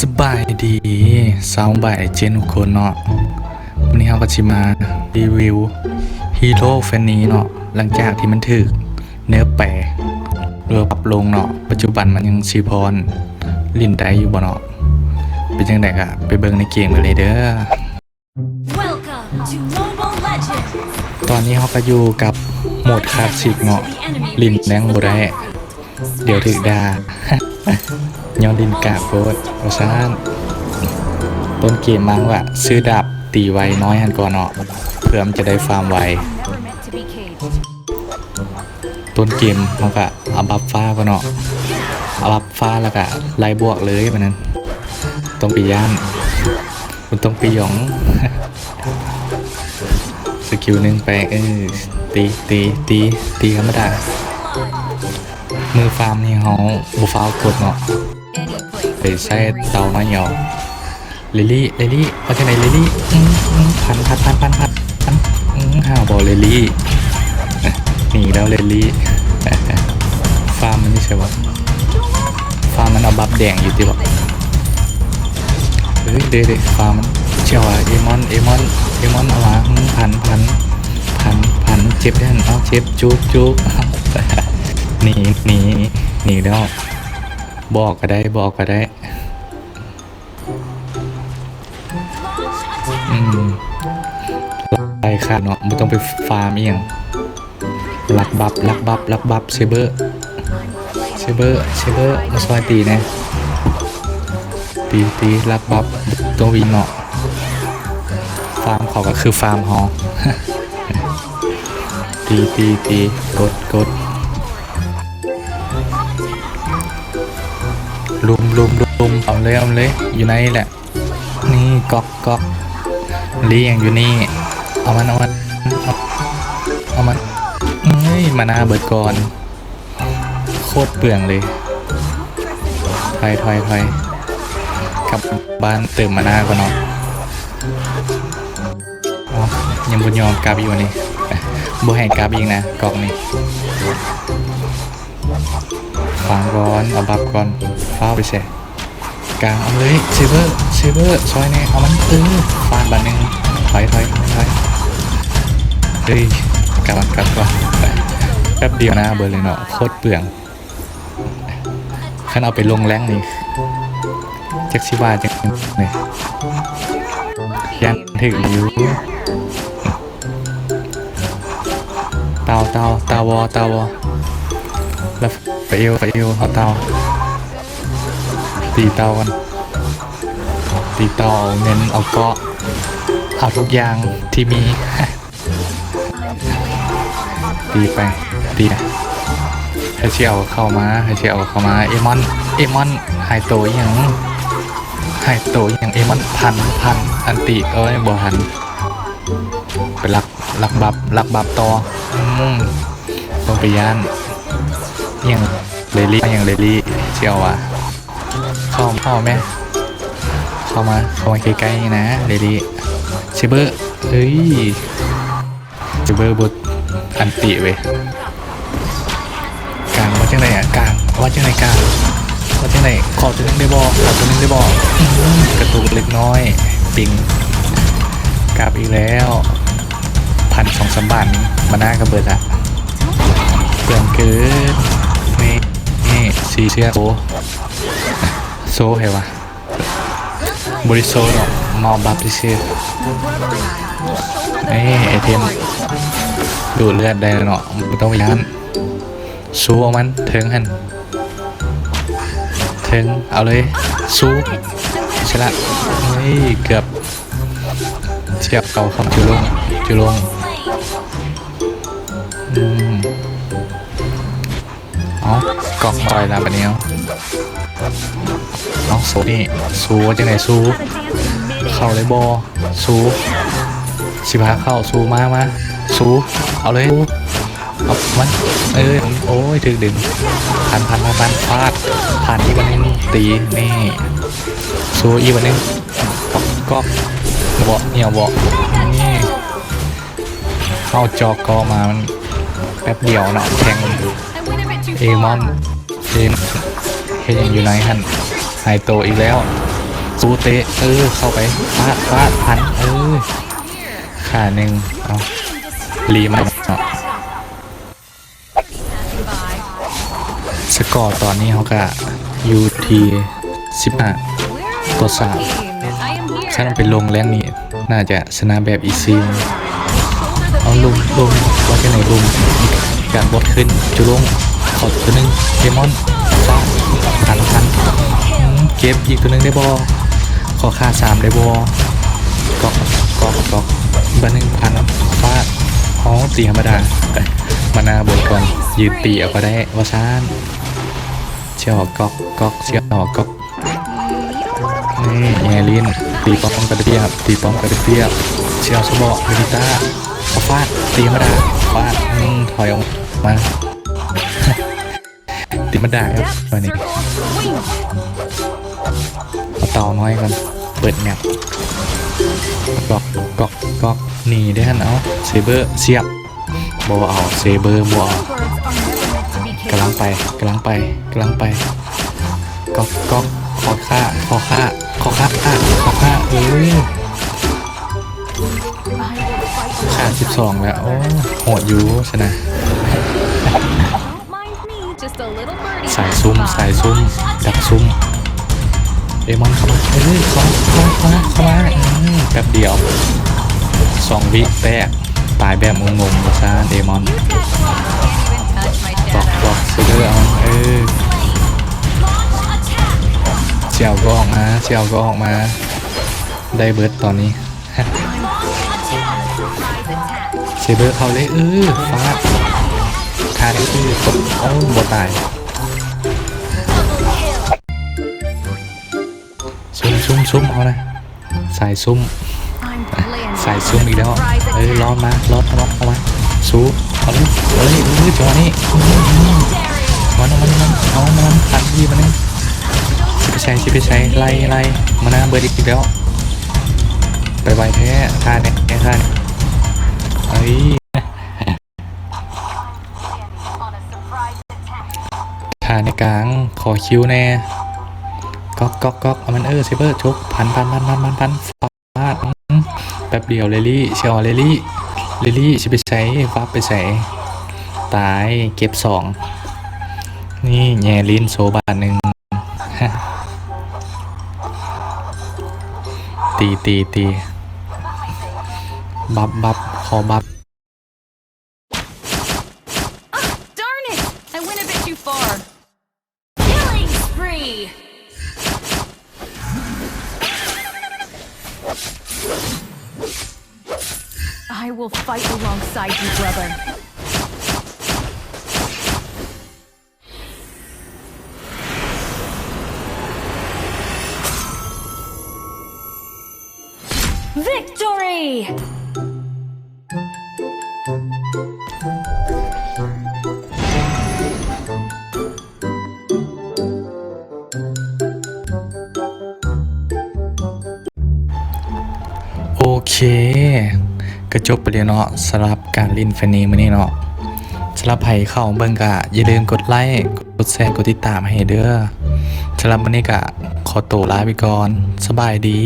สบายดีสาวบ่ายเจนทุกคนเนาะวันนี้เราก็จะมารีวิวฮีโร่แฟนนี้เนาะหลังจากที่มันถึกเนื้อแปรหรือว่าปรับลงเนาะปัจจุบันมันยังชีพรลิ้นได้อยู่บ่เนาะเป็นจังไดกะไปเบิ่งในเกมกันเลยเด้อ Welcome to Mobile Legends! ตอนนี้เราก็อยู่กับโหมดคลาสสิกเนาะลิ้นแดงบ่ได้ เดี๋ยวถึกดา ย้อนดินกาโคตรโอซานต้นเกมมั้งว่าซื้อดาบตีไวน้อยหันก่อนเนาะเพื่อมันจะได้ฟาร์มไว Never meant to be caged. ต้นเกมมันก็เอาบัฟฟ้าก่อนเนาะเอาบัฟฟ้าแล้วก็ไล่บวกเลยมันนั้นต้องไปย่านมันต้องไปหยองสกิลหนึ่งไปเออตีตีตีตีธรรมดา มือฟาร์มนี่เขาบุฟาวกดเนาะ Any place. ไปใช้เตาน้อยเหยาลิลี่ลิลี่เอาจากไหนลิลี่พันพันพันพันพันพันอื้อห้าวบอลลิลี่หนีแล้วลิลี่ฟาร์มมันนี่ใช่ปะฟาร์มมันเอาบัฟแดงอยู่ที่บอกเฮ้ยเด็ดฟาร์มมันเชียวอะเอมอนเอมอนเอมอนเอามาพันพันพันพันเจ็บด้านเอาเจ็บจุกจุก หนีหนีหนีแล้วบอกก็ได้บอกก็ได้ไปค่ะเนาะไม่ต้องไปฟาร์มเอียงลักบับลักบับลักบับเซเบอร์เซเบอร์เซเบอร์มาซอยตีนะตีตีลักบับตัววินเนาะฟาร์มเขาก็คือฟาร์มฮอตีตีตีกดกด ลุมลุมลุมเอาเลยเอาเลยอยู่ในแหละ นี่ก๊อกก๊อกเลี้ยงอยู่นี่ เอามันเอามันเอาเอามันเฮ้ยมานาเบิดก่อน โคตรเปลืองเลยถอยถอยถอยกลับบ้านเติมมานาก่อนเนาะยังบุญยอมกลับอยู่นี่บ่ให้กลับอีกนะกองนี้ ฟังก่อนเอาบับก่อนฟ้าไปเสียกลางเอาเลยเซเวอร์เซเวอร์ซอยเนี่ยเอามันเออฟาดบันหนึ่งถอยถอยถอยเฮ้ยกลับกลับก่อนแป๊บเดียวนะเบอร์เลยเนาะโคตรเปลืองขันเอาไปลงแรงนี่จักชิวาจังเนี่ยยันถึงอยู่เตาเตาเตาวอเตาวอแล้ว ไปเอวไปเอวเอาเตาตีเตากันตีเตาเน้นเอาเกาะเอาทุกอย่างที่มี ตีไปตีนะให้เชียวเข้ามาให้เชียวเข้ามาเอมอนเอมอนหายโตวอย่างหายโตวอย่างเอมอนพันพันอันติเอ้ยบ่หันไปลักลักบับลักบับต่ออืมต้องไปย่าน ย่างเลลี่อย่างเลลี่เชียวอะเข้าเข้าไหมเข้ามาเข้ามาใกล้ๆนะเลลี่เชเบอร์เฮ้ยเชเบอร์บดอันติเว้ยกลางว่าจังไหนอะกลางว่าจังไหนกลางว่าจังไหนขอตัวนึงได้บอขอตัวนึงได้บอกระตุกเล็กน้อยปิงกลับอีกแล้วพันสองสามบาทนี้มาหน้ากระเบิดอะเปลืองเกินนี่นี่ สีเสื้อโซโซเหรอวะบริโซเนาะมาบัฟที่ชื่อเอ้ไอเทมดูดเลือดได้เนาะต้องยันสู้เอามันเถิงหันเถิงเอาเลยสู้ชนะเฮ้ยเกือบเทียบเก่าคำจุลงจุลงอืม เอากล่องต่อยแล้วปะเนี้ยเอาโซนี่ซูว่าจังไหนซูเข้าเลยบอซูสิพาเข้าซูมามาซูเอาเลยซูเอามันเอ้ยโอ้ยถึกดึงพันพันพันพันฟาดผ่านอีกวันนึงตีนี่ซูอีกวันนึงก๊อกก๊อกเบาเนี่ยเบาะนี่เข้าจอกอมามันแป๊บเดียวเนาะแทง เอมอนเอมเฮยังอยู่ไหนฮันหายโตอีกแล้วตูเตะเออเข้าไปฟาดฟาดพันเออขาหนึ่งเอารีมาสกอร์ตอนนี้เขาก็ยูทีสิบห้า Where are Có you sao? looking? I am here. ถ้าต้องไปลงแรงนี้น่าจะชนะแบบอีซีเอาลุม feeling. ลุมว่าจะไหนลุมมีการบดขึ้นจุลง ขอตัวหนึ่งเดมอนฟาดพันพันเก็บอีกตัวหนึ่งได้บอขอค่าสามได้บอกอกกอกกอกบันหนึ่งพันฟาดอ๋อตีธรรมดามานาบวกก่อนยืนตีเอาก็ได้ว่าซานเชี่ยวกอกกอกเชี่ยวกอกนี่แงลินตีป้อมกระเทียบตีป้อมกระเทียบเชี่ยวสมอมิลิต้าฟาดตีธรรมดาฟาดถอยออกมา ตีธรรมดาครับ Depth วันนี้ circle. Swing. เอาเต่าน้อยกันเปิดแมปกอกกอกกอกหนีได้ฮันเอาเซเบอร์เสียบบ่เอาเซเบอร์บ่เอา Birds are never meant to be กำลัง killed. ไปกำลังไปกำลังไปกอกกอกขอค่าขอค่าขอค่าอะขอค่าเอ้ยขาด12แล้วโอ้โหดอยู่ชนะ สายซุ่มสายซุ่มดักซุ่มเอมอนเข้ามาเอ้ยเข้ามาเข้ามาเข้ามาแป๊บเดียวสองวิแตกตายแบบงงๆประสาเอมอน You catch one, can't even touch my ตอก shadow. ตอกเซเดอร์เอาเออเชียวก็ออกมาเชียวก็ออกมา ได้เบิร์ดตอนนี้เซเบอร์เข้าเลยเออฟาดทาได้คือกโอ้บ่ตาย ซุ่มซุ่มซุ่มเอานะสายซุ่ม I'm playing. สายซุ่มอีกแล้ว Surprise เอ้ย attack. ร้อนมาร้อนร้อนเข้ามาสู้เอาเลยเอาเลยเออจังหวะนี้อื้อหือ Darius. มันมันมันเอามันมันตันทีมันนึงชิไปใช้ชิไปใช้ไล่ไล่มานะเบอร์ดิอีกแล้วไปไวแท้ท่าเนี่ยแค่ท่าเนี่ยเอ้ยท่าในกลางขอคิวแน่ ก๊อกก๊อกก๊อกมันเออเซเบอร์ชกพันพันพันพันพันพันฟาดแป๊บเดียวเลลี่เชียวเลลี่เลลี่ชิไปใช้ฟ้าไปใส่ตายเก็บสองนี่แง่ลิ้นโซบาทหนึ่งตีตีตีบับบับขอบับ Darn it! I went a bit too far. Killing spree. I will fight alongside you, brother. Victory! โกระจบไปเลยเนาะสำหรับการลินแฟนีมื้อนี้เนาะสำหรับใครเข้าเบิ่งกะอย่าลืมกดไลค์กดแชร์กดติดตามให้เด้อสำหรับมื้อนี้กะขอตัวลาไปก่อน สบายดี